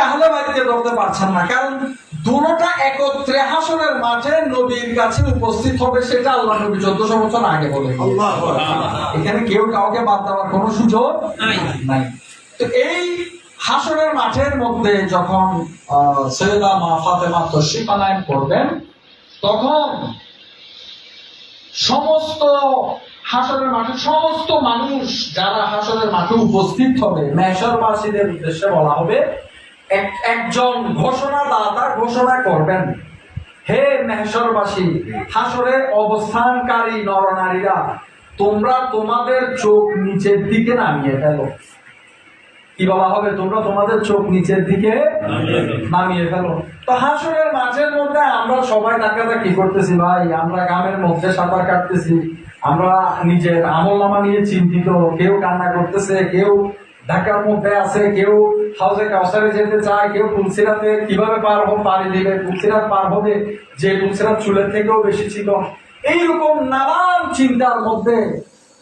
আহলে বাড়িতে ধরতে পারছেন না কারণ দুটোটা একত্রে হাসনের মাঠে নবীর কাছে উপস্থিত হবে সেটা আল্লাহ নবী চোদ্দশো বছর আগে বলে এখানে কেউ কাউকে বাদ দেওয়ার কোনো সুযোগ নাই। তো এই হাসনের মাঠের মধ্যে যখন সৈয়দা মা ফাতেমা তশরিফানায়ন করবেন তখন সমস্ত হাসনের মাঠে সমস্ত মানুষ যারা হাসনের মাঠে উপস্থিত হবে মেশরবাসীদের উদ্দেশ্যে বলা হবে এক- একজন ঘোষণাদাতা ঘোষণা করবেন, হে মেহসরবাসী হাসরে অবস্থানকারী নরনারীরা, তোমরা তোমাদের চোখ নিচের দিকে নামিয়ে ফেলো। কি বলা হবে? তোমরা তোমাদের চোখ নিচের দিকে নামিয়ে ফেলো। তো হাসরের মাঝের মধ্যে আমরা সবাই ডাকাটা কি করতেছি, ভাই, আমরা গ্রামের মধ্যে সাঁতার কাটতেছি, আমরা নিজের আমল নামা নিয়ে চিন্তিত, কেউ কান্না করতেছে, কেউ ঢাকার মধ্যে আছে, কেউ হাউসে কাউসারে যেতে চায়, কেউ তুলসিরাতে কীভাবে পার হবে পাড়ি দিবে, তুলসিরাত পার হবে, যে তুলসিরাত চুলের থেকেও বেশি ছিল। এইরকম নানান চিন্তার মধ্যে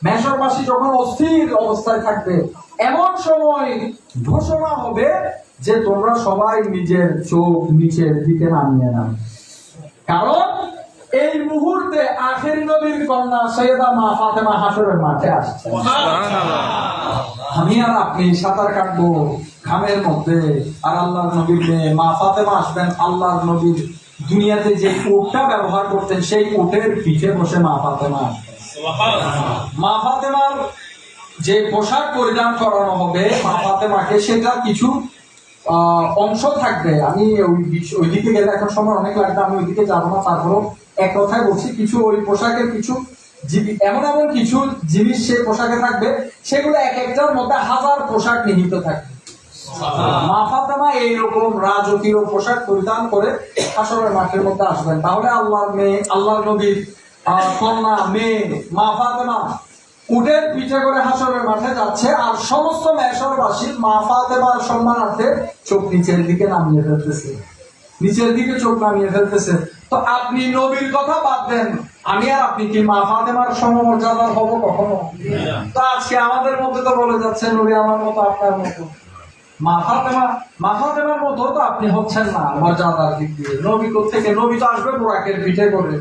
মেশরবাসী যখন অস্থির অবস্থায় থাকবে, এমন সময় ঘোষণা হবে যে তোমরা সবাই নিজের চোখ নিচের দিকে নামিয়ে নাও। কারণ এই মুহূর্তে আখের নবীর কন্যা সৈয়দা মা ফাতেমা হাসরের মাঠে আসছে। আমি আর আপনি সাঁতার কাটবো ঘামের মধ্যে। আর আল্লাহর নবীর মেয়ে মা ফাতেমা আসবেন আল্লাহর নবীর দুনিয়াতে যে কোটটা ব্যবহার করতেন সেই কোটের পিঠে বসে মা ফাতেমা মা ফাতেমার যে পোশাক পরিধান করানো হবে মা ফাতেমাকে সেটা কিছু অংশ থাকবে। আমি ওই ওইদিকে গেলে এখন সময় অনেক লাগবে আমি ওইদিকে যাব না তারপরও এক কথায় বলছি কিছু ওই পোশাকের কিছু এমন এমন কিছু জিনিস সেই পোশাকে থাকবে, সেগুলো এক একটার মধ্যে হাজার পোশাক নিহিত থাকবে। এইরকম রাজকীয় পোশাক পরিধান করে মাঠের মধ্যে আসবেন। তাহলে আল্লাহর মেয়ে, আল্লাহর নবীর কন্যা, মেয়ে উটের পিঠে করে হাসরের মাঠে যাচ্ছে আর সমস্ত মেশরবাসী মা ফাতেমার সম্মানার্থে চোখ নিচের দিকে নামিয়ে ফেলতেছে। নিচের দিকে চোখ নামিয়ে ফেলতেছে। তো আপনি নবীর কথা বাদ দেন। আমি আর আপনি কি মা ফাতেমার সমমর্যাদার হব কখনো? তো আজকে আমাদের মধ্যে তো বলে যাচ্ছে, নবী আমার মতো, আপনার মতো। মা ফাতেমা, মা ফাতেমার মতো তো আপনি হচ্ছেন না মর্যাদার দিক দিয়ে। নবী থেকে নবী তো আসবে বোরাকের পিঠে করে।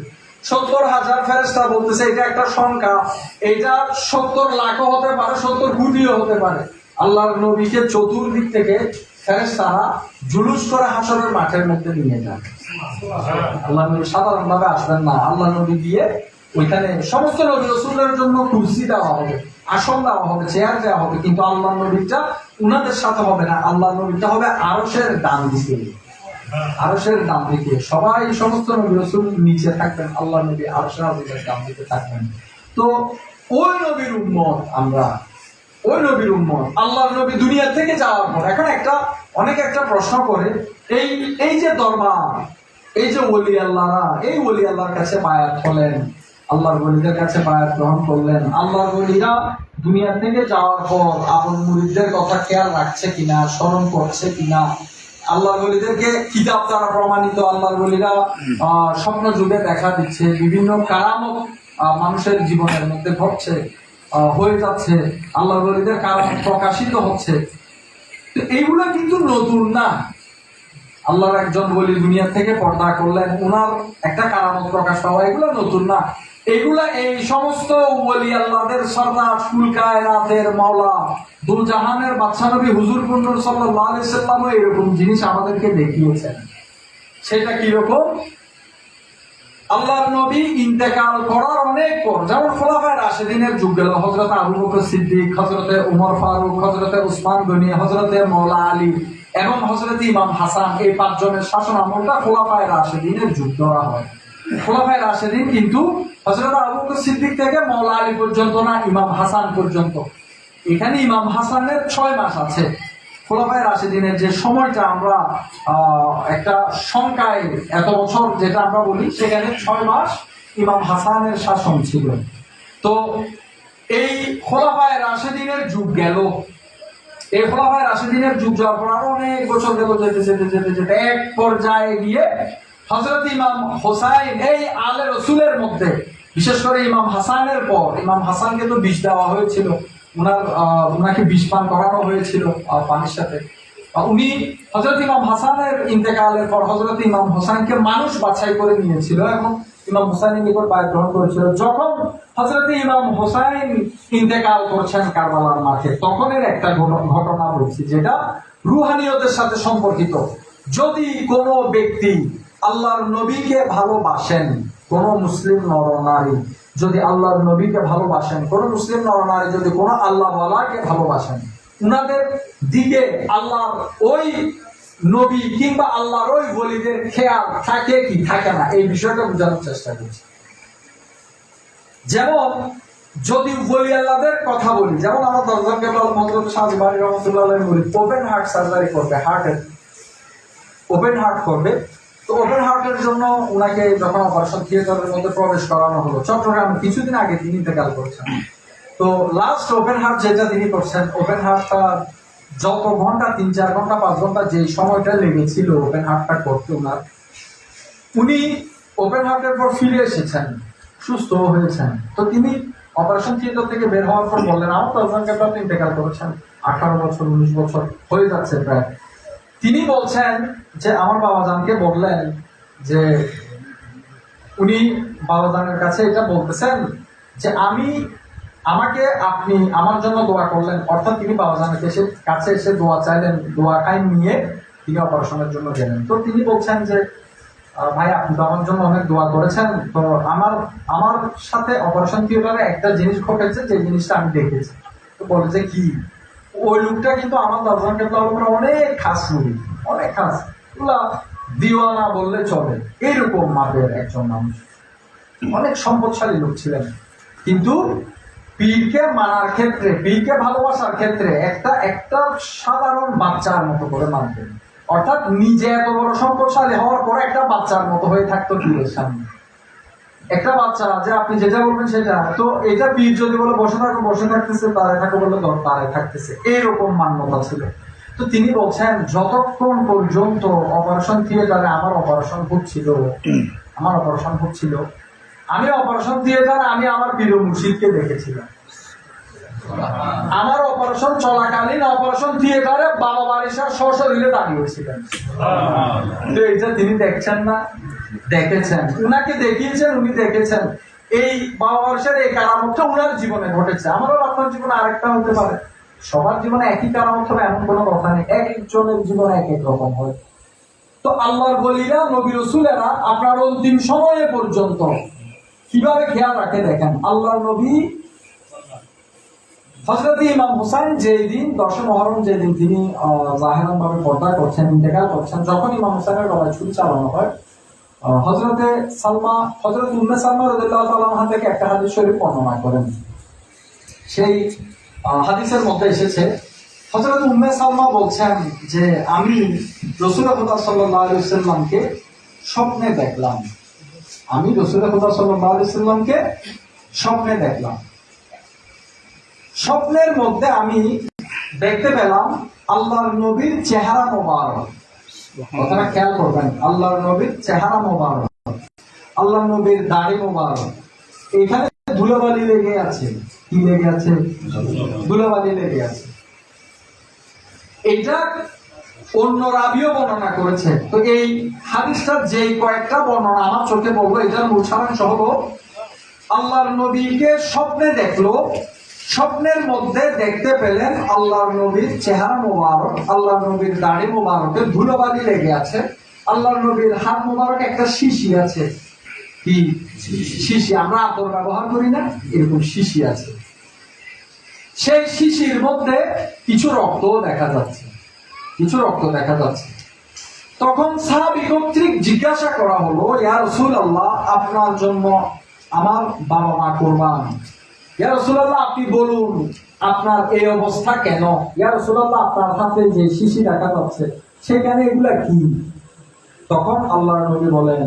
সত্তর হাজার ফেরেস্তা বলতেছে, এটা একটা সংখ্যা। এটা সত্তর লাখও হতে পারে, সত্তর কোটিও হতে পারে। আল্লাহর নবীকে চতুর্দিক থেকে ফেরেস্তারা জুলুস করে হাসরের মাঠের মধ্যে নিয়ে যান আল্লাহ নবী সাধারণ ভাবে আসবেন না। আল্লাহ নবী দিয়ে ওইখানে সমস্ত নবী রসুলের জন্য কুর্সি দেওয়া হবে, আসন দেওয়া হবে, চেয়ার দেওয়া হবে, কিন্তু আল্লাহ নবীটা উনাদের সাথে হবে না। আল্লাহ নবীটা হবে আরসের ডান দিকে। আরসের ডান দিকে। সবাই সমস্ত নবী রসুল নিচে থাকবেন। আল্লাহ নবী আরসের ডান দিকে থাকবেন। তো ওই নবীর উম্মত আমরা ওই নবীর উম্মত। আল্লাহর নবী দুনিয়া থেকে যাওয়ার পর। এখন একটা, অনেক একটা প্রশ্ন করে, এই এই যে দরবার, এই যে ওলি আল্লাহরা, এই ওলি আল্লাহর কাছে বায়াত হলেন, আল্লাহর বলিদের কাছে বায়াত গ্রহণ করলেন, আল্লাহর বলিরা দুনিয়া থেকে যাওয়ার পর আপন মুরিদদের কথা খেয়াল রাখছে কিনা, স্মরণ করছে কিনা? আল্লাহর বলিদেরকে কিতাব দ্বারা প্রমাণিত, আল্লাহর বলিরা স্বপ্ন যুগে দেখা দিচ্ছে, বিভিন্ন কারামত মানুষের জীবনের মধ্যে ঘটছে। হয়ে যাচ্ছে। আল্লাহ বলিদের কারণ প্রকাশিত হচ্ছে। তো এইগুলো কিন্তু নতুন না। আল্লাহর একজন বলি দুনিয়া থেকে পর্দা করলেন, উনার একটা কারামত প্রকাশ পাওয়া, এগুলো নতুন না। এগুলা এই সমস্ত ওলি আল্লাহদের সর্দার, ফুল কায়নাতের মাওলা দুল জাহানের বাদশা নবী হুজুর কুন্নুর সাল্লাল্লাহু আলাইহি সাল্লামও এরকম জিনিস আমাদেরকে দেখিয়েছেন। সেটা কীরকম? আল্লাহর নবী ইন্তেকাল করার অনেক পর, যেমন খোলাফায় রাশেদিনের যুগ গেল হজরত আবু বকর সিদ্দিক হজরতে উমর ফারুক হজরতে উসমান গনি হজরতে মৌলা আলী, এবং হজরত ইমাম হাসান, এই পাঁচজনের শাসন আমলটা খোলাফায় রাশেদিনের যুগ ধরা হয়। খোলাফায় রাশেদিন কিন্তু হজরত আবু বকর সিদ্দিক থেকে মৌলা আলী পর্যন্ত না, ইমাম হাসান পর্যন্ত। এখানে ইমাম হাসানের ছয় মাস আছে। খোলাফায় রাশেদিনের যে সময়টা আমরা একটা সংখ্যায় এত বছর যেটা আমরা বলি, সেখানে ছয় মাস ইমাম হাসানের শাসন ছিল। তো এই খোলাফায় রাশেদিনের যুগ গেল। এই খোলাফায় রাশেদিনের যুগ যাওয়ার পর আরও অনেক বছর গেল, যেতে যেতে যেতে যেতে। এক পর্যায়ে গিয়ে হজরত ইমাম হোসাইন এই আলে রসুলের মধ্যে, বিশেষ করে ইমাম হাসানের পর, ইমাম হাসানকে তো বিষ দেওয়া হয়েছিল। উনার আহ, উনাকে বিষ করানো হয়েছিল পানির সাথে। উনি হজরত ইমাম হাসানের ইন্তেকালের পর হজরত ইমাম হোসেনকে মানুষ বাছাই করে নিয়েছিল। এবং ইমাম হোসেনের নিকট বায় গ্রহণ করেছিল। যখন হজরত ইমাম হোসাইন ইন্তেকাল করছেন কারবালার মাঠে তখন এর একটা ঘট- ঘটনা বলছি যেটা রুহানিয়তের সাথে সম্পর্কিত। যদি কোনো ব্যক্তি আল্লাহর নবীকে ভালোবাসেন কোন মুসলিম নরনারী যদি আল্লাহর নবীকে ভালোবাসেন, কোন মুসলিম নরনারী যদি কোন আল্লাহ ওয়ালাকে ভালোবাসেন, উনাদের দিকে আল্লাহর ওই নবী কিংবা আল্লাহর ওই বলিদের খেয়াল থাকে কি থাকে না? এই বিষয়টা বোঝানোর চেষ্টা করছি। যেমন যদি বলি আল্লাহদের কথা বলি, যেমন আমার দরজান কেবল মন্ত্র সাজবাড়ি রহমতুল্লাহ বলি, ওপেন হার্ট সার্জারি করবে, হার্টের, ওপেন হার্ট করবে তো ওপেন হার্টের জন্য ওনাকে যখন অপারেশন থিয়েটারের মধ্যে প্রবেশ করানো হলো, চট্টগ্রামে কিছুদিন আগে তিনি ইন্তেকাল করছেন তো লাস্ট ওপেন হার্ট যেটা তিনি করছেন ওপেন হার্টটা যত ঘণ্টা, তিন চার ঘণ্টা, পাঁচ ঘণ্টা যে সময়টা লেগেছিল ওপেন হার্টটা করতে ওনার, উনি ওপেন হার্টের পর ফিরে এসেছেন, সুস্থ হয়েছেন। তো তিনি অপারেশন থিয়েটার থেকে বের হওয়ার পর বললেন, আমার তো আপনি ইন্তেকাল করেছেন। আঠারো বছর, উনিশ বছর হয়ে যাচ্ছে প্রায়। তিনি বলছেন যে আমার বাবাজানকে বললেন যে উনি বাবাজানের কাছে এটা বলতেছেন যে আমি, আমাকে আপনি আমার জন্য দোয়া করলেন। অর্থাৎ তিনি বাবাজানের কাছে কাছে এসে দোয়া চাইলেন, দোয়া খাই নিয়ে তিনি অপারেশনের জন্য গেলেন। তো তিনি বলছেন যে ভাই, আপনি তো আমার জন্য অনেক দোয়া করেছেন। তো আমার আমার সাথে অপারেশন থিয়েটারে একটা জিনিস ঘটেছে, যে জিনিসটা আমি দেখেছি। তো বলে যে কি? ওই লোকটা কিন্তু আমার দার্জান কেবলা অনেক খাস মুভি, অনেক খাস। দিওয়ানা বললে চলে। এইরকম মাপের একজন মানুষ। অনেক সম্পদশালী লোক ছিলেন। কিন্তু পীরকে মানার ক্ষেত্রে, পীরকে ভালোবাসার ক্ষেত্রে একটা একটা সাধারণ বাচ্চার মতো করে মানতেন। অর্থাৎ নিজে এত বড় সম্পদশালী হওয়ার পরে একটা বাচ্চার মতো হয়ে থাকতো পীরের সামনে। একটা বাচ্চা, যে আপনি যেটা বলবেন সেটা। তো এটা পীর যদি বলে, বসে থাকো, বসে থাকতেছে তারাই থাকো বলে দর তারাই থাকতেছে। এইরকম মান্যতা ছিল। তো তিনি বলছেন, যতক্ষণ পর্যন্ত অপারেশন থিয়েটারে আমার অপারেশন হচ্ছিল, আমার অপারেশন হচ্ছিল, আমি অপারেশন থিয়েটারে আমি আমার প্রিয় মুর্শিদকে দেখেছিলাম। আমার অপারেশন চলাকালীন অপারেশন থিয়েটারে বাবা বারিশা সশরীরে দাঁড়িয়েছিলেন। তো এটা তিনি দেখছেন না। দেখেছেন। উনাকে দেখিয়েছেন, উনি দেখেছেন। এই বাবা বারিশার এই কারামতটা উনার জীবনে ঘটেছে। আমারও আপনার জীবনে আরেকটা হতে পারে। সবার জীবনে একই কারামত হবে এমন কোনো কথা নেই। এক একজনের জীবনে এক এক রকম হয়। তো আল্লাহর বলিরা, নবী রসুলেরা আপনার অন্তিম সময়ে পর্যন্ত কীভাবে খেয়াল রাখে দেখেন? আল্লাহর নবী হজরত ইমাম হুসাইন যেই দিন, দশম মহরম যেদিন তিনি জাহেরান ভাবে পর্দা করছেন, ইন্তেকাল করছেন, যখন ইমাম হুসাইনের গলায় ছুরি চালানো হয় হজরতে সালমা হজরত উম্মে সালমা রদুল্লাহ থেকে একটা হাদিস শরীফ বর্ণনা করেন। সেই হাদিসের মধ্যে এসেছে হজরত উম্মে সালমা বলছেন যে, আমি রসুল খুদা সাল্লাহ আলি সাল্লামকে স্বপ্নে দেখলাম। আমি রসুল খুদা সাল্লাহ আলি সাল্লামকে স্বপ্নে দেখলাম। স্বপ্নের মধ্যে আমি দেখতে পেলাম আল্লাহর নবীর চেহারা মোবারক। কথাটা খেয়াল করবেন, আল্লাহর নবীর চেহারা মোবারক, আল্লাহর নবীর দাড়ি মোবারক। এখানে ধুলোবালি লেগে আছে। কি লেগে আছে? ধুলোবালি লেগে আছে। এটা অন্য রাবিও বর্ণনা করেছে। তো এই হাদিসটার যে কয়েকটা বর্ণনা আমার চোখে বলব এটার সারাংশ হলো আল্লাহর নবীকে স্বপ্নে দেখল স্বপ্নের মধ্যে দেখতে পেলেন আল্লাহর নবীর চেহারা মোবারক আল্লাহ নবীর দাড়ি মোবারকে ধুলোবালি লেগে আছে আল্লাহর নবীর হাত মোবারক একটা শিশি আছে। কি? শিশি। আমরা আতর ব্যবহার করি না এরকম শিশি আছে। সেই শিশির মধ্যে কিছু রক্ত দেখা যাচ্ছে কিছু রক্ত দেখা যাচ্ছে। তখন সাহাবি কর্তৃক জিজ্ঞাসা করা হলো ইয়া রসুল আল্লাহ আপনার জন্য আমার বাবা মা কোরবান। আপনি বলুন, আপনার এই অবস্থা কেন? ইয়া আপনার হাতে যে শিশি দেখা যাচ্ছে, সেখানে এগুলা কি? তখন আল্লাহ নবী বলেন,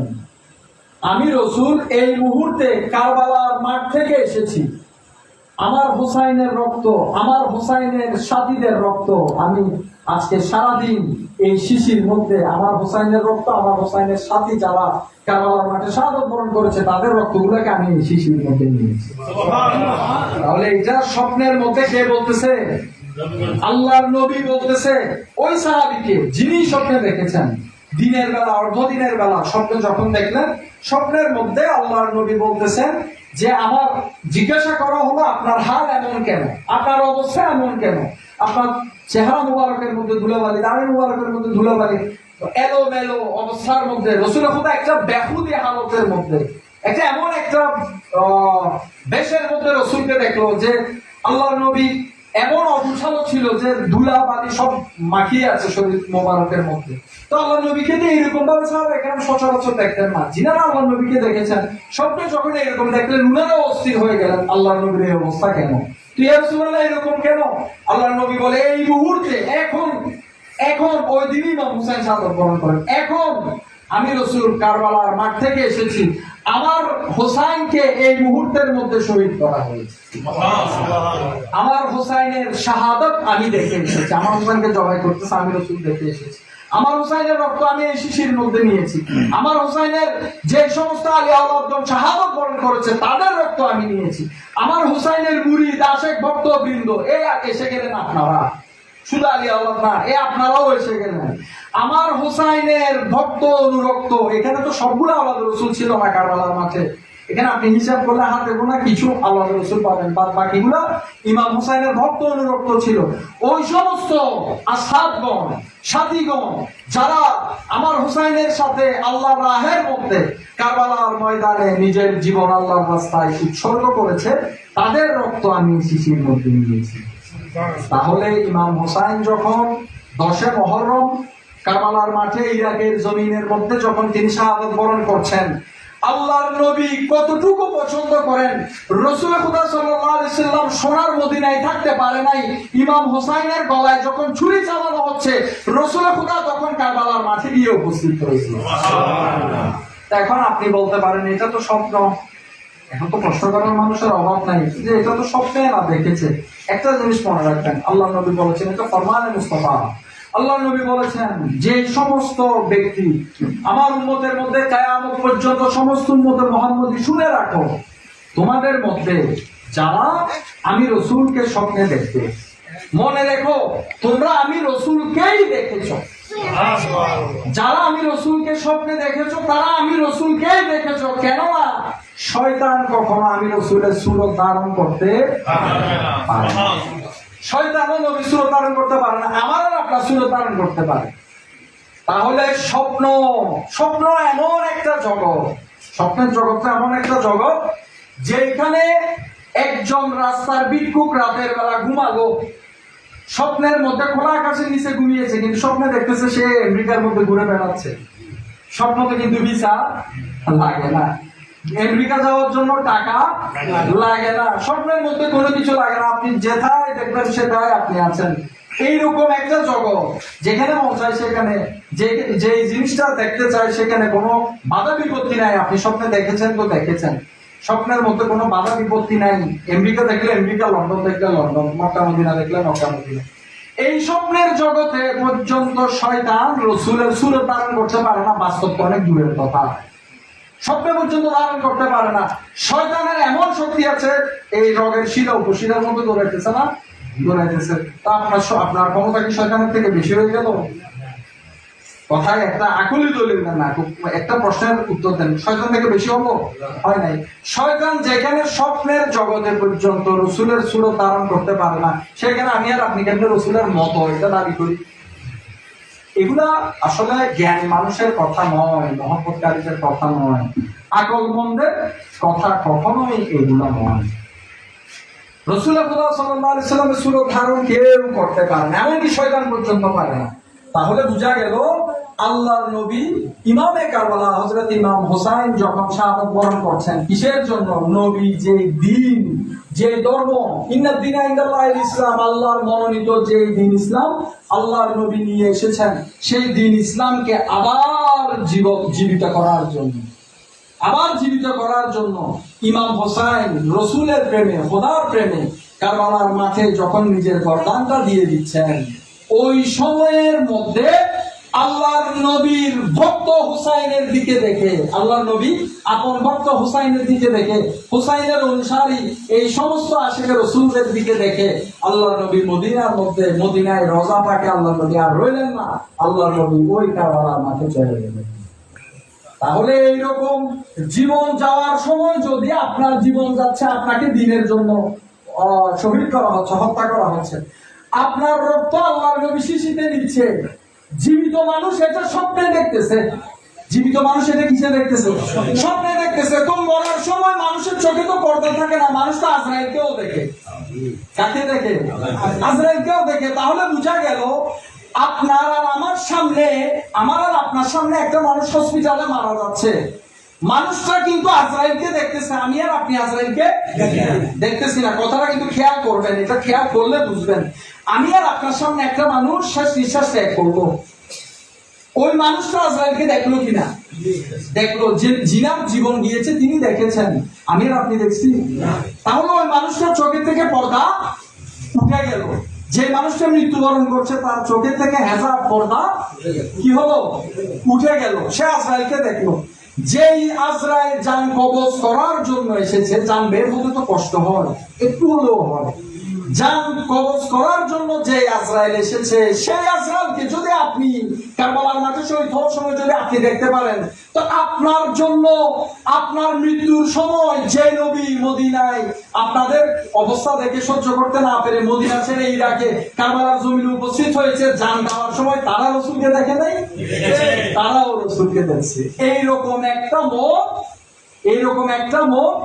আমি রসুল এই মুহূর্তে কারবালার মাঠ থেকে এসেছি। আমার হুসাইনের রক্ত, আমার হুসাইনের সাথীদের রক্ত, আমি আজকে সারাদিন এই শিশির মধ্যে আমার হুসাইনের রক্ত, আমার হুসাইনের সাথী যারা কারবালার মাঠে শাহাদত বরণ করেছে, তাদের রক্তগুলোকে আমি এই শিশির মধ্যে নিয়েছি তাহলে এটা স্বপ্নের মধ্যে কে বলতেছে? আল্লাহর নবী বলতেছে, ওই সাহাবিকে, যিনি স্বপ্নে দেখেছেন। দিনের বেলা অর্ধ দিনের বেলা, স্বপ্ন যখন দেখলেন, স্বপ্নের মধ্যে আল্লাহর নবী বলতেছেন যে আমার জিজ্ঞাসা করা হলো, আপনার হাল এমন কেন? আপনার অবস্থা এমন কেন? আপনার চেহারা মুবারকের মধ্যে ধুলাবালি, দাঁড়ি মুবারকের মধ্যে ধুলাবালি এলো মেলো অবস্থার মধ্যে, রসুল খুদা একটা ব্যাহুদি হালতের মধ্যে, একটা এমন একটা বেশের মধ্যে রসুলকে দেখল যে আল্লাহ নবী এমন অগুছালো ছিল যে ধুলা বালি সব মাখিয়ে আছে শরীর মোবারকের মধ্যে। তো আল্লাহ নবীকে দিয়ে এরকম ভাবে সাহাবা এখানে সচরাচর দেখতেন না। যিনারা আল্লাহ নবীকে দেখেছেন, স্বপ্নে যখন এরকম দেখলেন উনারাও অস্থির হয়ে গেলেন, আল্লাহ নবীর এই অবস্থা কেন? তুই রাসূলুল্লাহ, এরকম কেন? আল্লাহ নবী বলে, এই মুহূর্তে, এখন এখন, ওই দিনই হুসাইন করেন। এখন আমি রসুল কারবালার মাঠ থেকে এসেছি। আমার হোসাইনকে এই মুহূর্তের মধ্যে শহীদ করা হয়েছে। আমার হোসাইনের শাহাদত আমি দেখে এসেছি। আমার হোসাইনকে জবাই করতেছে, আমি রসুল দেখে এসেছি। আমার হোসাইনের রক্ত আমি এই শিশির মধ্যে নিয়েছি। আমার হোসাইনের যে সমস্ত আলী আল্লাহ শাহাদত বরণ করেছে, তাদের রক্ত আমি নিয়েছি। আমার হোসাইনের বুড়ি দাসেক ভক্ত বৃন্দ এই এসে গেলেন আপনারা। শুধু আলী আল্লাহ না, এ আপনারাও এসে গেলেন। আমার হোসাইনের ভক্ত অনুরক্ত, এখানে তো সবগুলো আলাদা রসুল ছিল না কারবালার মাঠে। এখানে আপনি হিসাব করলে হাতে গোনা কিছু আল্লাহ রসুল পাবেন। বাদ বাকিগুলো ইমাম হুসাইনের ভক্ত অনুরক্ত ছিল। ওই সমস্ত আসাদগণ, সাথীগণ, যারা আমার হুসাইনের সাথে আল্লাহ রাহের মধ্যে কারবালার ময়দানে নিজের জীবন আল্লাহর রাস্তায় উৎসর্গ করেছে, তাদের রক্ত আমি শিশির মধ্যে নিয়েছি। তাহলে ইমাম হোসাইন যখন দশে মহরম কারবালার মাঠে ইরাকের জমিনের মধ্যে যখন তিনি শাহাদত বরণ করছেন আল্লাহর নবী কতটুকু পছন্দ করেন? রসুল খুদা সাল্লাম সোনার মদিনায় থাকতে পারে নাই। ইমাম হোসাইনের গলায় যখন ছুরি চালানো হচ্ছে রসুল খুদা তখন কারবালার মাঠে গিয়ে উপস্থিত হয়েছিল। তা এখন আপনি বলতে পারেন এটা তো স্বপ্ন। এখন তো প্রশ্ন করার মানুষের অভাব নাই। যে এটা তো স্বপ্নে না দেখেছে। একটা জিনিস মনে রাখবেন আল্লাহ নবী বলেছেন এটা ফরমানে মুস্তফা। আল্লাহ নবী বলেছেন, যে সমস্ত ব্যক্তি আমার উম্মতের মধ্যে কায়ামত পর্যন্ত সমস্ত উম্মতের মোহাম্মদী শুনে রাখো। তোমাদের মধ্যে যারা আমি রসুলকে স্বপ্নে দেখবে, মনে রেখো, তোমরা আমি রসুলকেই দেখেছ। যারা আমি রসুলকে স্বপ্নে দেখেছ, তারা আমি রসুলকেই দেখেছ। কেননা, শয়তান কখনো আমি রসুলের সুরত ধারণ করতে পারে। শয়তানও নবী সুরত ধারণ করতে পারে না, আমার আপনার সুরত ধারণ করতে পারে। তাহলে স্বপ্ন স্বপ্ন এমন একটা জগৎ, স্বপ্নের জগৎটা এমন একটা জগৎ, যেখানে একজন রাস্তার ভিক্ষুক রাতের বেলা ঘুমালো। স্বপ্নের মধ্যে খোলা আকাশের নিচে ঘুমিয়েছে, কিন্তু স্বপ্নে দেখতেছে সে আমেরিকার মধ্যে ঘুরে বেড়াচ্ছে। স্বপ্নতে কিন্তু ভিসা লাগে না। আমেরিকা যাওয়ার জন্য টাকা লাগে না। স্বপ্নের মধ্যে কোনো কিছু লাগে না। আপনি যেথায় দেখবেন সেটাই আপনি আছেন। এইরকম একটা জগৎ, যেখানে মন চায় সেখানে। যে যে জিনিসটা দেখতে চায় সেখানে কোনো বাধা বিপত্তি নাই। আপনি স্বপ্নে দেখেছেন তো দেখেছেন। স্বপ্নের মধ্যে কোনো বাধা বিপত্তি নাই। আমেরিকা দেখলে আমেরিকা, লন্ডন দেখলে লন্ডন মক্কা মদিনা দেখলে মক্কা মদিনা এই স্বপ্নের জগতে পর্যন্ত শয়তান রসুলের সুরে ধারণ করতে পারে না। বাস্তব অনেক দূরের কথা। স্বপ্নে পর্যন্ত ধারণ করতে পারে না। শয়তানের এমন শক্তি আছে, এই রগের শিরা উপশিরার মধ্যে দৌড়াইতেছে না, দৌড়াইতেছে। তা আপনার আপনার ক্ষমতা কি শয়তানের থেকে বেশি হয়ে গেল? কথায় একটা আকুলি দলিল দেন না একটা প্রশ্নের উত্তর দেন। শয়তান থেকে বেশি হব হয় নাই। শয়তান যেখানে স্বপ্নের জগতে পর্যন্ত রসুলের সুরত ধারণ করতে পারে না, সেখানে আমি আর আপনি কেন রসুলের মতো এটা দাবি করি? এগুলা আসলে জ্ঞান মানুষের কথা নয় মহব্বতকারীদের কথা নয় আকল মন্দের কথা কখনোই এগুলা নয়। রসুল্লাহ সাল্লামের সুরত ধারণ কেউ করতে পারে না, এমনকি শয়তান পর্যন্ত পারে না। তাহলে বোঝা গেল আল্লাহর নবী ইমামে কারবালা হজরত ইমাম হোসাইন যখন শাহাদত বরণ করছেন, কিসের জন্য? নবী যে দিন, যে ধর্ম, ইন্না দিন ইসলাম, আল্লাহর মনোনীত যে দিন ইসলাম, আল্লাহর নবী নিয়ে এসেছেন, সেই দিন ইসলামকে আবার জীব, জীবিত করার জন্য। আবার জীবিত করার জন্য ইমাম হোসাইন রসুলের প্রেমে, খোদার প্রেমে কারবালার মাঠে যখন নিজের গরদানটা দিয়ে দিচ্ছেন ওই সময়ের মধ্যে আল্লাহর নবীর ভক্ত হুসাইনের দিকে দেখে, আল্লাহর নবী আপন ভক্ত হুসাইনের দিকে দেখে, হুসাইনের অনুসারী এই সমস্ত আশেখের রসুলদের দিকে দেখে, আল্লাহর নবী মদিনার মধ্যে, মদিনায় রজা পাকে আল্লাহর নবী আর রইলেন না। আল্লাহর নবী ওই কারবার মাঠে চলে গেলেন। তাহলে এইরকম জীবন যাওয়ার সময় যদি আপনার জীবন যাচ্ছে, আপনাকে দিনের জন্য শহীদ করা হচ্ছে, হত্যা করা হচ্ছে আপনার রক্ত আল্লাহর নবী শিশিতে দিচ্ছে। জীবিত মানুষ এটা স্বপ্নে দেখতেছে। জীবিত মানুষ এটা কিসে দেখতেছে? স্বপ্নে দেখতেছে। তো মরার সময় মানুষের চোখে তো পর্দা থাকে না, মানুষ তো আজরাইলকেও দেখে। কাকে দেখে? আজরাইলকেও দেখে। তাহলে বোঝা গেল, আপনার আর আমার সামনে, আমার আর আপনার সামনে একটা মানুষ হসপিটালে মারা যাচ্ছে। মানুষটা কিন্তু আজরাইলকে দেখতেছে আমি আর আপনি আজরাইলকে দেখতেছি না কথাটা কিন্তু খেয়াল করবেন এটা খেয়াল করলে বুঝবেন। আমি আর আপনার সামনে একটা মানুষ শেষ নিঃশ্বাস ত্যাগ করব। ওই মানুষটা আজরাইলকে দেখল কিনা? দেখল যে জিনার জীবন গিয়েছে তিনি দেখেছেন। আমি আর আপনি দেখছি? তাহলে ওই মানুষটার চোখের থেকে পর্দা উঠে গেল। যে মানুষটা মৃত্যুবরণ করছে তার চোখের থেকে হেজাব পর্দা কি হলো? উঠে গেল। সে আজরাইলকে দেখল। যেই আজরাইল যান কবজ করার জন্য এসেছে যান বের হতে তো কষ্ট হয়, একটু হলেও হয়। যান কবজ করার জন্য যে আজরাইল এসেছে সেই আজরাইলকে যদি আপনি কারবালার মাঠে শহীদ হওয়ার সময় যদি আপনি দেখতে পারেন তো আপনার জন্য আপনার মৃত্যুর সময় যে নবী মদিনায় আপনাদের অবস্থা দেখে সহ্য করতে না পেরে মদিনা ছেড়ে ইরাকে কারবালার জমিনে উপস্থিত হয়েছে যান দেওয়ার সময় তারা রসুলকে দেখে নাই? তারাও রসুলকে দেখছে। এইরকম একটা মত এইরকম একটা মত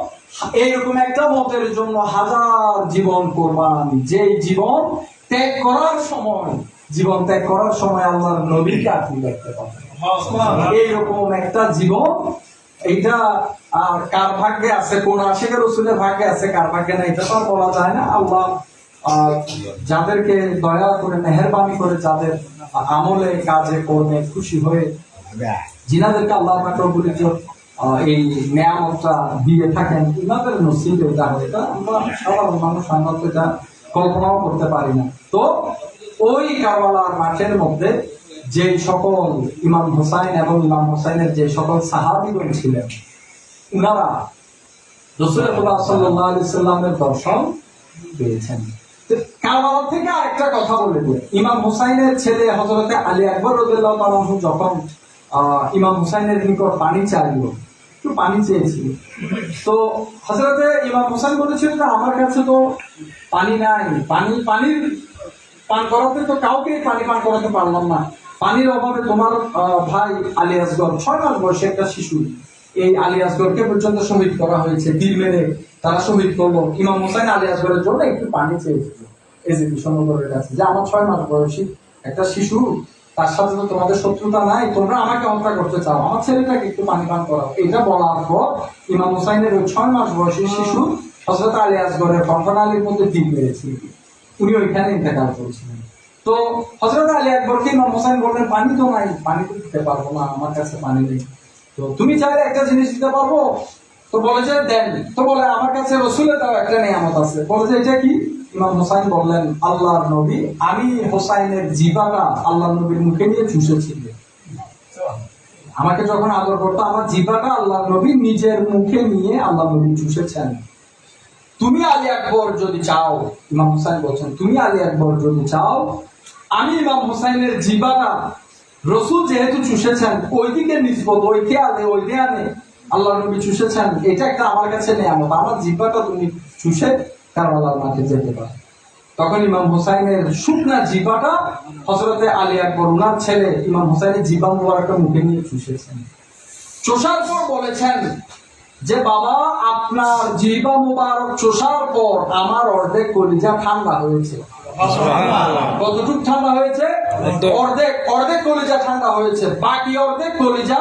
এইরকম একটা মতের জন্য হাজার জীবন কোরবান। যে জীবন ত্যাগ করার সময় জীবন ত্যাগ করার সময় আল্লাহর নবীকে আপনি দেখতে পাবেন। এইরকম একটা জীবন এইটা আর কার ভাগ্যে আছে কোন আশেখের রসুলের ভাগ্যে আছে কার ভাগ্যে না এটা তো বলা যায় না। আল্লাহ যাদেরকে দয়া করে মেহরবানি করে যাদের আমলে কাজে কর্মে খুশি হয়ে জিনাদেরকে আল্লাহ আহ, এই নেয়ামতটা দিয়ে থাকেন নসিব এটা হয় এটা আমরা সাধারণ মানুষ আমরা এটা কল্পনাও করতে পারি না। তো ওই কারবালার মাঠের মধ্যে যে সকল ইমাম হোসাইন এবং ইমাম হোসাইনের যে সকল সাহাবিগণ ছিলেন, উনারা রসুল্লাহ সাল্লাহ সাল্লামের দর্শন পেয়েছেন। কারবালা থেকে আরেকটা কথা বলে দিই। ইমাম হুসাইনের ছেলে হজরতে আলী আকবর রদুল্লাহ যখন ইমাম হুসাইনের নিকট পানি চাইল একটু পানি চেয়েছিল তো হজরতে ইমাম হুসাইন বলেছিল যে, আমার কাছে তো পানি নাই। পানি, পানির পান করাতে তো কাউকে পানি পান করাতে পারলাম না। পানির অভাবে তোমার ভাই আলী আসগর, ছয় মাস বয়সে একটা শিশু। এই আলী আসগরকে পর্যন্ত শহীদ করা হয়েছে। তীর মেরে তারা শহীদ করল। ইমাম হোসেন আলী আসগরের জন্য একটু পানি চেয়েছিল। যে বিষ্ণুনগরের কাছে। যে আমার ছয় মাস বয়সী একটা শিশু তার সাথে তো তোমাদের শত্রুতা নাই, তোমরা আমাকে হত্যা করতে চাও। আমার ছেলেটাকে একটু পানি পান করাও। এটা বলার পর ইমাম হোসাইনের ওই ছয় মাস বয়সী শিশু হজরত আলী আসগরের কঙ্কন আলীর মধ্যে তীর মেরেছিল উনি ওইখানে ইন্তেকাল করেছিলেন। তো হজরত আলী একবারকে ইমাম হোসেন বললেন, পানি তো নাই, পানি তো দিতে পারব না, আমার কাছে পানি নেই। তো তুমি চাইলে একটা জিনিস দিতে পারব? তো বলে যে, দেন। তো বলে, আমার কাছে রসুলের দেওয়া একটা নিয়ামত আছে। বলে যে, এটা কি? ইমাম হোসাইন বললেন, আল্লাহর নবী। আমি হোসাইনের জিবাটা আল্লাহর নবীর মুখে নিয়ে চুষেছিলেন আমাকে যখন আদর করতো, আমার জিবাটা আল্লাহ নবী নিজের মুখে নিয়ে আল্লাহ নবী চুষেছেন। তুমি আলী আকবর যদি চাও, ইমাম হুসাইন বলছেন, তুমি আলী আকবর যদি চাও, আমি ইমাম হুসাইনের জিবাটা রসুল যেহেতু চুষেছেন ওই দিকে নিসবত ওই আনে ওই আনে আল্লাহ নবী চুষেছেন, এটা একটা আমার কাছে নেয়ামত। আমার জিব্বাটা তুমি চুষে কারবালার মাঠে যেতে পারো তখন ইমাম হুসাইনের শুকনা জিবাটা হজরতে আলী আকবর উনার ছেলে ইমাম হুসাইনের জিবা মুবারকটা মুখে নিয়ে চুষেছেন। চোষার পর বলেছেন যে বাবা আপনার জিবা মুবারক চোষার পর আমার অর্ধেক কলিজা ঠান্ডা হয়েছে। কতটুক ঠান্ডা হয়েছে? অর্ধেক অর্ধেক কলিজা ঠান্ডা হয়েছে। বাকি অর্ধেক কলিজা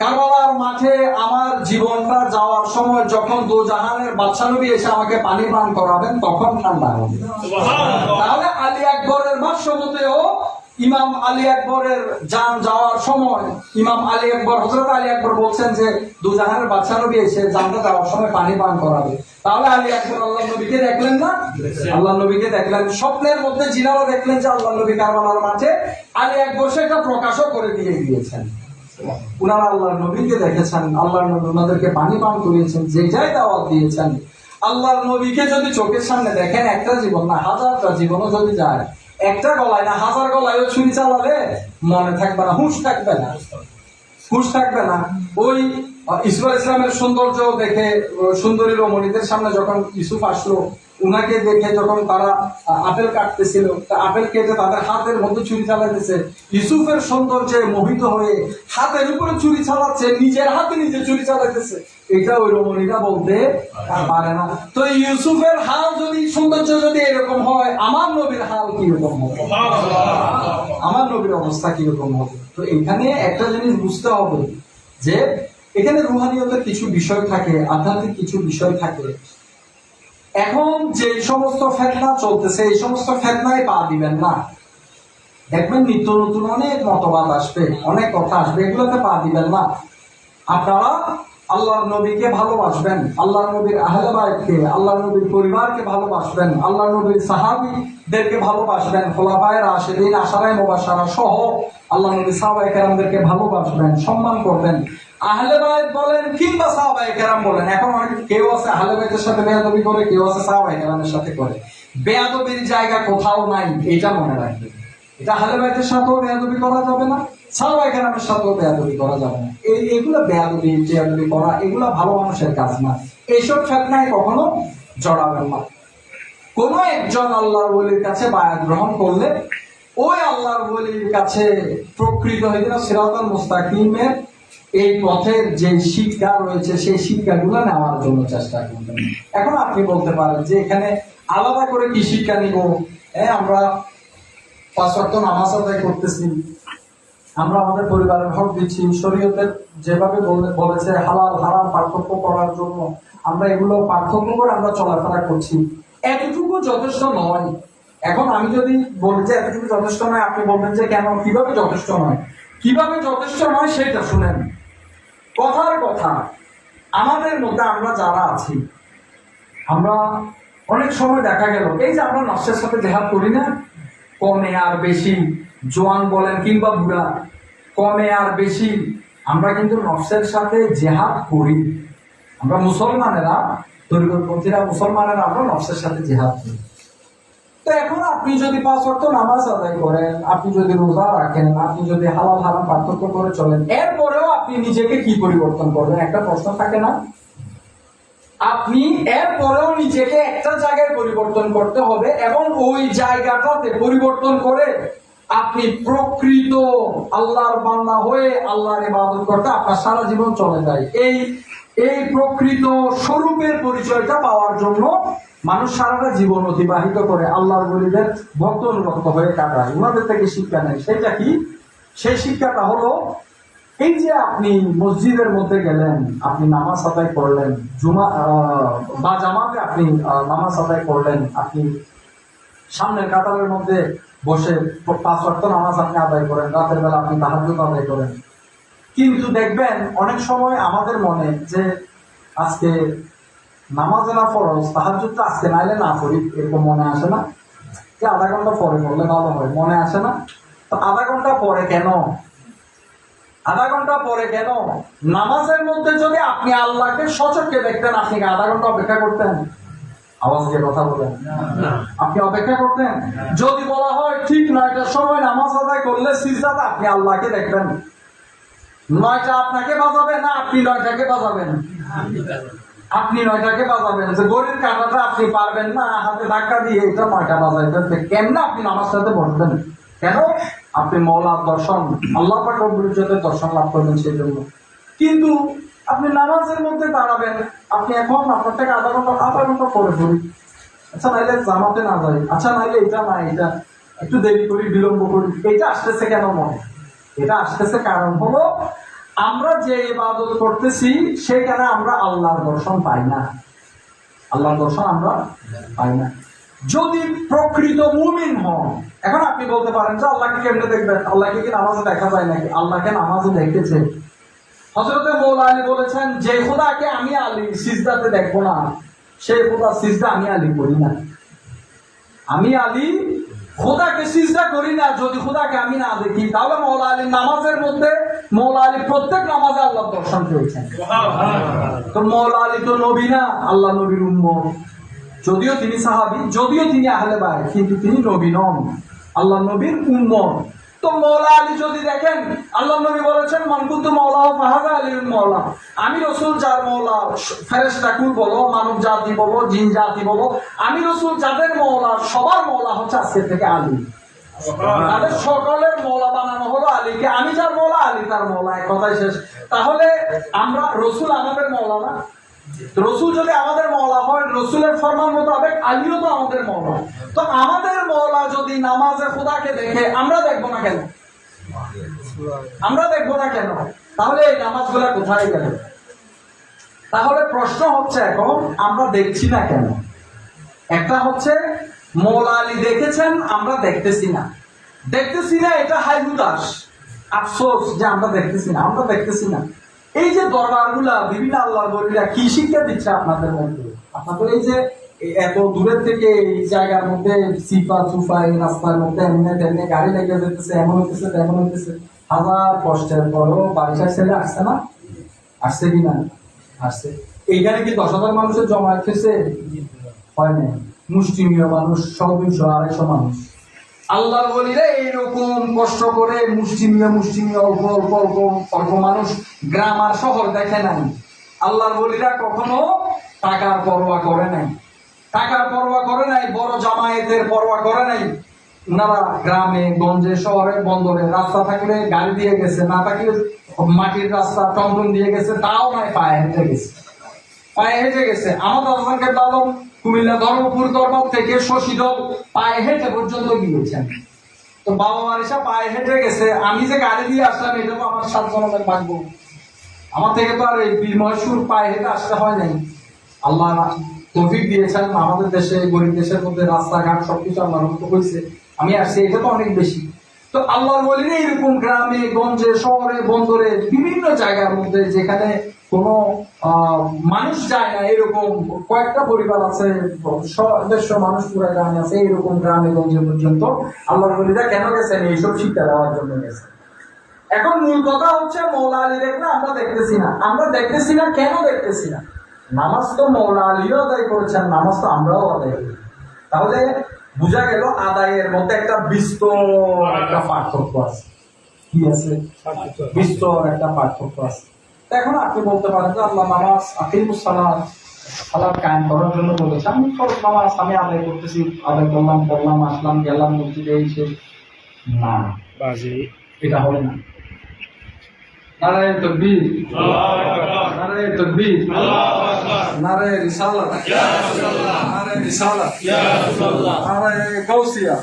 কারবালার মাঠে আমার জীবনটা যাওয়ার সময় যখন দু জাহানের বাচ্চা নবী এসে আমাকে পানি পান করাবেন তখন ঠান্ডা হবে। তাহলে আলী আকবরের ভাষ্যমতেও ইমাম আলী আকবরের যান যাওয়ার সময় ইমাম আলী আকবর হজরত আলী আকবর বলছেন যে দুজাহানের বাচ্চা নবী এসে জানটা যাওয়ার সময় পানি পান করাবে। তাহলে আলী আকবর আল্লাহ নবীকে দেখলেন না? আল্লাহ নবীকে দেখলেন। স্বপ্নের মধ্যে জিনারা দেখলেন যে আল্লাহ নবী কারবালার মাঠে আলী আকবর সেটা প্রকাশও করে দিয়ে গিয়েছেন। উনারা আল্লাহর নবীকে দেখেছেন, আল্লাহর নবী ওনাদেরকে পানি পান করিয়েছেন, যেটাই দাওয়াত দিয়েছেন। আল্লাহর নবীকে যদি চোখের সামনে দেখেন, একটা জীবন না, হাজারটা জীবনও যদি যায়, একটা গলায় না, হাজার গলায়ও ছুরি চালালে মনে থাকবে না, হুঁশ থাকবে না। হুঁশ থাকবে না। ওই ইসমাল ইসলামের সৌন্দর্য দেখে সুন্দরী রমণীদের সামনে যখন ইসুফ আসলো উনাকে দেখে যখন তারা আপেল কাটতেছিল, তা আপেল কেটে তাদের হাতের মধ্যে ছুরি চালাইতেছে। ইসুফের সৌন্দর্যে মোহিত হয়ে হাতের উপরে ছুরি চালাচ্ছে, নিজের হাতে নিজে ছুরি চালাইতেছে। এটা ওই রমণীরা বলতে পারে না। তো ইউসুফের হাল যদি, সৌন্দর্য যদি এরকম হয়, আমার নবীর হাল কীরকম হবে? আমার নবীর অবস্থা কীরকম হবে? তো এখানে একটা জিনিস বুঝতে হবে যে, এখানে রুহানিয়তের কিছু বিষয় থাকে, আধ্যাত্মিক কিছু বিষয় থাকে। এখন যে সমস্ত ফেতনা চলতেছে, এই সমস্ত ফেতনায় পা দিবেন না। দেখবেন নিত্য নতুন অনেক মতবাদ আসবে, অনেক কথা আসবে, এগুলোতে পা দিবেন না। আপনারা আল্লাহর নবীকে ভালোবাসবেন আল্লাহ নবীর আহলে বাইতকে আল্লাহ নবীর পরিবারকে ভালোবাসবেন আল্লাহ নবীর সাহাবীদেরকে ভালোবাসবেন, খোলাফায় রাশেদিন, আশারায় মুবাশশারা সহ আল্লাহ নবী সাহাবায়ে কেরামদেরকে ভালোবাসবেন, সম্মান করবেন। আহলে বাইত বলেন কিংবা সাহাবায়ে কেরাম বলেন, এখন অনেক কেউ আছে আহলে বাইতের সাথে বেয়াদবি করে, কেউ আছে সাহাবায়ে কেরামের সাথে করে। বেয়াদবির জায়গা কোথাও নাই, এটা মনে রাখবেন। এটা কখনো জড়াবেন না। কোন একজন আল্লাহর ওলির কাছে গ্রহণ করলে ওই আল্লাহর ওলির কাছে প্রকৃত হয়ে গেল সিরাতাল মুস্তাকিমের এই পথের যে শিক্ষা রয়েছে, সেই শিক্ষাগুলো নেওয়ার জন্য চেষ্টা করবেন। এখন আপনি বলতে পারেন যে এখানে আলাদা করে কি শিক্ষা নিব? হ্যাঁ আমরা পাঁচ ওয়াক্ত নামাজ আদায় করতেছি। আমরা আমাদের পরিবারের হক দিচ্ছি। শরীয়তের যেভাবে বলে- বলেছে, হালাল, হারাম পার্থক্য করার জন্য আমরা এগুলো পার্থক্য করে আমরা চলাফেরা করছি। এতটুকু যথেষ্ট নয়। এখন আমি যদি বলি যে এতটুকু যথেষ্ট নয়, আপনি বলবেন যে কেন? কীভাবে যথেষ্ট নয়? কীভাবে যথেষ্ট নয় সেটা শুনেন। কথার কথা, আমাদের মধ্যে আমরা যারা আছি, আমরা অনেক সময় দেখা গেল, এই যে আমরা নষ্টের সাথে জেহাদ করি না কমে আর বেশি। জোয়ান বলেন কিংবা বুড়া, কমে আর বেশি। আমরা কিন্তু নফসের সাথে জেহাদ করি। আমরা মুসলমানেরা তরিকতপন্থীরা মুসলমানেরা আমরা নফসের সাথে জেহাদ করি। তো এখন আপনি যদি পাঁচ ওয়াক্ত নামাজ আদায় করেন, আপনি যদি রোজা রাখেন, আপনি যদি হালাল হারাম পার্থক্য করে চলেন, এরপরেও আপনি নিজেকে কি পরিবর্তন করবেন? একটা প্রশ্ন থাকে না? আপনি এরপরেও নিজেকে একটা জায়গায় পরিবর্তন করতে হবে এবং ওই জায়গাটাতে পরিবর্তন করে আপনি প্রকৃত আল্লাহর বান্দা হয়ে আল্লাহর ইবাদত করতে আপনার সারা জীবন চলে যায়। এই এই প্রকৃত স্বরূপের পরিচয়টা পাওয়ার জন্য মানুষ সারাটা জীবন অতিবাহিত করে আল্লাহর বলিদের ভক্ত অনুরক্ত হয়ে কাটায়। ওনাদের থেকে শিক্ষা নেয়। সেটা কি? সেই শিক্ষাটা হলো এই যে আপনি মসজিদের মধ্যে গেলেন, আপনি নামাজ আদায় করলেন, জুমা বা জামাতে আপনি নামাজ আদায় করলেন, আপনি সামনের কাতারের মধ্যে বসে পাঁচ ওয়াক্ত নামাজ আপনি আদায় করেন, রাতের বেলা আপনি তাহাজ্জুদ আদায় করেন। কিন্তু দেখবেন, অনেক সময় আমাদের মনে যে আজকে নামাজে না ফরজ তাহাজ্জুদটা আজকে নাইলে না করি, এরকম মনে আসে না। যে আধা ঘণ্টা পরে করলে ভালো হয়, মনে আসে না। তো আধা ঘণ্টা পরে কেন আধা ঘণ্টা পরে কেন? নামাজের মধ্যে যদি আপনি আল্লাহকে সচক্ষে দেখতেন আপনি আধা ঘণ্টা অপেক্ষা করতেন? আওয়াজ দিয়ে কথা বলেন। আপনি অপেক্ষা করতেন? যদি বলা হয় ঠিক নয়টার সময় নামাজ আদায় করলে আপনি আল্লাহকে দেখবেন। নয়টা আপনাকে বাজাবে না আপনি নয়টাকে বাজাবেন? আপনি নয়টাকে বাজাবেন। যে গরির কাটাটা আপনি পারবেন না হাতে ধাক্কা দিয়ে এটা নয়টা বাজাইবেন। কেমনে আপনি নামাজটাতে বসবেন? কেন? আপনি মৌলার দর্শন, আল্লাহ রব্বুল দর্শন লাভ করবেন সেই জন্য কিন্তু আপনি নামাজের মধ্যে দাঁড়াবেন, আপনি এখন আপনার থেকে আধা ঘণ্টা আধা ঘণ্টা পরে পড়ি আচ্ছা নাইলে জামাতে না যাই। আচ্ছা নাইলে এটা না, এটা। একটু দেরি করি, বিলম্ব করি। এটা আসতেছে কেন মনে? এটা আসতেছে কারণ হলো, আমরা যে ইবাদত করতেছি, সেখানে আমরা আল্লাহর দর্শন পাই না। আল্লাহর দর্শন আমরা পাই না। যদি প্রকৃত মুমিন হন এখন আপনি বলতে পারেন যে আল্লাহকে কেমনে দেখবেন? আল্লাহকে কি নামাজে দেখা যায় নাকি? আল্লাহকে নামাজে দেখতেছে হজরতে মৌলা আলী বলেছেন যে খোদাকে আমি আলী সিজদাতে দেখব না। সেই খোদা সিজদা আমি আলী করি না। আমি আলী খোদাকে সিজদা করি না। যদি খোদাকে আমি না দেখি তাহলে মৌলা আলী নামাজের মধ্যে মৌলা আলী প্রত্যেক নামাজে আল্লাহ দর্শন পেয়েছেন। তো মৌলা আলী তো নবী না আল্লাহ নবীর উম্মত। যদিও তিনি সাহাবি যদিও তিনি আহলে বাই কিন্তু তিনি নবী নন। আল্লাহ নবীর উম্মত। তো মৌলা আলী যদি দেখেন আল্লাহ নবী বলেছেন মানকুন্ত মৌলা ও ফাহাদা আলীর মৌলা আমি রসুল যার মৌলা ফেরেস্তাকুল বলো মানব জাতি বলো জিন জাতি বলো আমি রসুল যাদের মৌলা সবার মৌলা হচ্ছে আজকে থেকে আলী। তাদের সকলের মৌলা বানানো হলো আলীকে। আমি যার মৌলা আলী তার মৌলা এক কথাই শেষ। তাহলে আমরা রসুল আমাদের মৌলা না? রসুল যদি আমাদের মৌলা হয়, রসুলের ফরমান মোতাবেক আলীও তো আমাদের মৌলা তো আমাদের মৌলা যদি নামাজে খোদাকে দেখে, আমরা দেখব না কেন? আমরা দেখব না কেন? তাহলে এই নামাজগুলা কোথায় গেল? তাহলে প্রশ্ন হচ্ছে এখন, আমরা দেখছি না কেন? একটা হচ্ছে মৌলা আলী দেখেছেন, আমরা দেখতেছি না। দেখতেছি না, এটা হাইহুদাস আফসোস যে আমরা দেখতেছি না, আমরা দেখতেছি না। এই যে দরবারগুলা, বিভিন্ন আল্লাহ বলিরা কি শিক্ষা দিচ্ছে আপনাদের মধ্যে? আপনাদের এই যে এত দূরের থেকে এই জায়গার মধ্যে সিফা সুফা, এই রাস্তার মধ্যে এমনি তেমনি গাড়ি লেগে যেতেছে, এমন হইতেছে, তেমন হইতেছে। হাজার কষ্টের পরও বারিশার ছেলে আসছে না? আসছে কি না? আসছে। এইখানে কি দশ হাজার মানুষের জমা খেয়েছে হয় না মুষ্টিমীয় মানুষ সব দুইশো আড়াইশো মানুষ। আল্লাহর বলিরে এইরকম কষ্ট করে মুষ্টিমীয় মুষ্টিমীয় অল্প অল্প অল্প অল্প মানুষ গ্রাম আর শহর দেখে নাই। আল্লাহর বলিরা কখনো টাকার পরোয়া করে নাই। টাকার পরোয়া করে নাই, বড় জামায়াতের পরোয়া করে নাই। ওনারা গ্রামে, গঞ্জে, শহরে, বন্দরে রাস্তা থাকলে গাড়ি দিয়ে গেছে, না থাকলে মাটির রাস্তা টমটম দিয়ে গেছে, তাও নাই পায়ে হেঁটে গেছে। পায়ে হেঁটে গেছে। আমাদের হাসানকে আলম কুমিল্লা ধর্মপুর দরবার থেকে শশীদল পায়ে হেঁটে পর্যন্ত গিয়েছেন। তো বাবা মার এসে পায়ে হেঁটে গেছে। আমি যে গাড়ি দিয়ে আসলাম, এটা তো আমার সাত জনমের ভাগ্য। আমার থেকে তো আর এই মহসুর পায়ে হেঁটে আসতে হয় নাই। আল্লাহ তৌফিক দিয়েছেন। আমাদের দেশে, গরিব দেশের মধ্যে রাস্তাঘাট সবকিছু আল্লাহ রহমত হয়েছে আমি আসছি এটা তো অনেক বেশি। তো আল্লাহর বলিনি এরকম গ্রামে, গঞ্জে, শহরে, বন্দরে, বিভিন্ন জায়গার মধ্যে যেখানে কোনো মানুষ যায় না, এরকম কয়েকটা পরিবার আছে দেড়শো মানুষ পুরো গ্রামে আছে, এরকম গ্রামে, গঞ্জে পর্যন্ত আল্লাহর বলিরা কেন গেছেন এইসব শিক্ষা দেওয়ার জন্য গেছে। এখন মূল কথা হচ্ছে মৌলা আলী দেখলে আমরা দেখতেছি না। আমরা দেখতেছি না, কেন দেখতেছি না? নামাজ তো মৌলা আলীও আদায় করেছেন, নামাজ তো আমরাও আদায় করি। তাহলে বোঝা গেল আদায়ের মধ্যে একটা বিস্তর একটা পার্থক্য আছে। কি আছে? বিস্তর একটা পার্থক্য আছে। এখন আপনি বলতে পারেন যে আল্লাহ নামাজ আকিমুস সালাত সালাত কায়েম করার জন্য বলেছে। আমি ফরজ নামাজ আমি আদায় করতেছি আদায় করলাম করলাম আসলাম গেলাম মসজিদে এসে। না এটা হবে না। নারায়ণ তকবীর। নারায়ণ তকবীর। নারায়ণ রিসালাত। নারায়ণ রিসালাত। নারায়ণ গাউসিয়া।